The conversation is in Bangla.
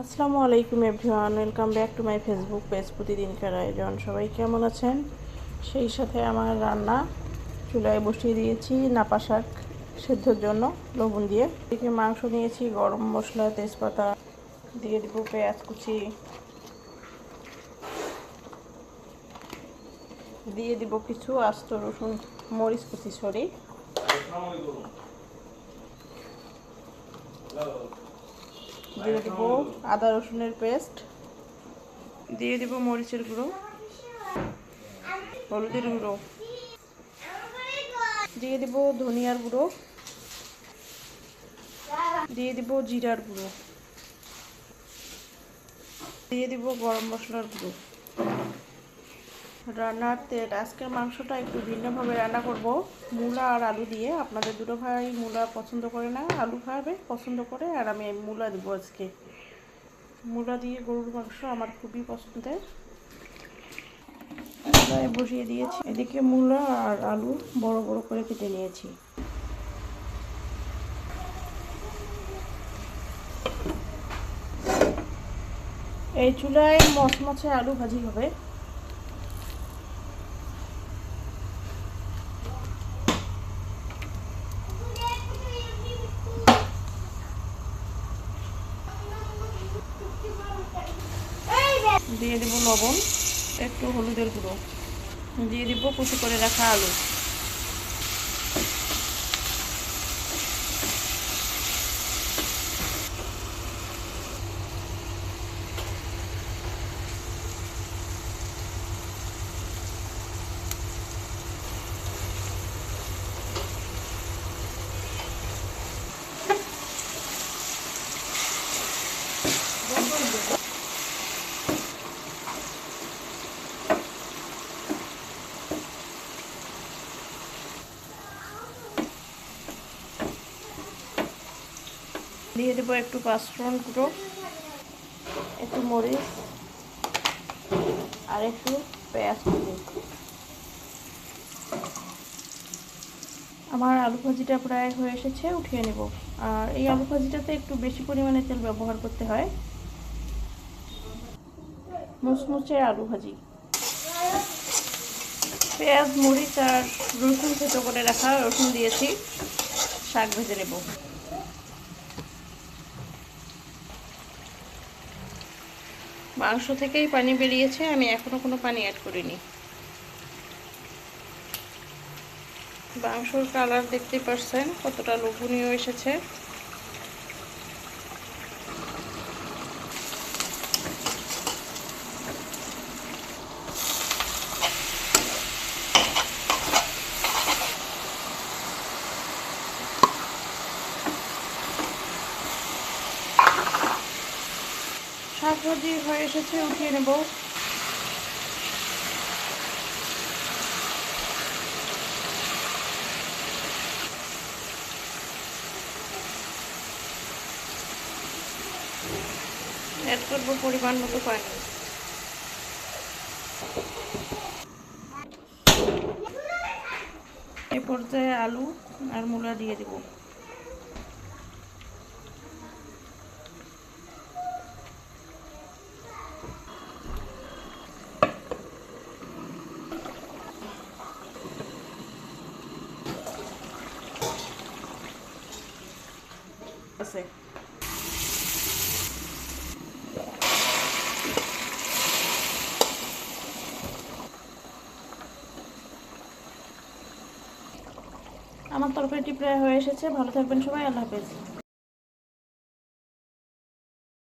আসসালামু আলাইকুম everyone, welcome back to my Facebook page প্রতিদিনকার আয়োজন। সবাই কেমন আছেন? সেই সাথে আমার রান্না, চুলায় বসিয়ে দিয়েছি নাপা শাক সেদ্ধর জন্য লবণ দিয়ে। এদিকে মাংস নিয়েছি, গরম মশলা, তেজপাতা দিয়ে দিব পেঁয়াজ কুচি। দিয়ে দিব কিছু আস্ত রসুন, মরিচ কুচি, সরি। দিয়ে দিব আদা রসুনের পেস্ট। দিয়ে দেব মরিচের গুঁড়ো, হলুদের গুঁড়ো। দিয়ে দিব ধনিয়ার গুঁড়ো। দিয়ে দিব জিরার গুঁড়ো। দিয়ে দিব গরম মশলার গুঁড়ো। রান্নার তেল, আজকের মাংসটা একটু ভিন্নভাবে রান্না করব। মূলা আর আলু দিয়ে। আপনাদের দুটো ভাই মূলা পছন্দ করে না, আলু খাবে পছন্দ করে, আর আমি মূলা দেবো আজকে। মূলা দিয়ে গরুর মাংস আমার খুবই পছন্দের। কড়াইয়ে বসিয়ে দিয়েছি। এদিকে মূলা আর আলু বড় বড় করে কেটে নিয়েছি। এই চুলায় মচমচে আলু ভাজি হবে। দিয়ে দেবো লবণ একটু হলুদের গুঁড়ো। দিয়ে দিব কুচি করে রাখা আলু। দিয়ে দেবো একটু পাঁচফোড়ন গুঁড়ো, একটু মরিচ, আর একটু পেঁয়াজ আমার আলু ভাজিটা প্রায় হয়ে এসেছে, উঠিয়ে নেব। আর এই আলু ভাজিটাতে একটু বেশি পরিমাণে তেল ব্যবহার করতে হয়। মুচমুচে আলু ভাজি। পেঁয়াজ, মরিচ আর রসুন থেতো করে রাখা, রসুন দিয়েছি, শাক ভেজে নেব। মাংস থেকেই পানি বেরিয়েছে, আমি এখনও কোনো পানি অ্যাড করিনি। মাংসর কালার দেখতে পাচ্ছেন কতটা লোভনীয় এসেছে শাক ভাজি হয়ে এসেছে, উঠিয়ে নেব। অ্যাড করব পরিমাণ মতো পানি। এই পর্যায়ে আলু আর মূলা দিয়ে দেবো। আছে। আমার তরকারিটি প্রায় হয়ে এসেছে। ভালো থাকবেন সবাই আল্লাহ হাফেজ।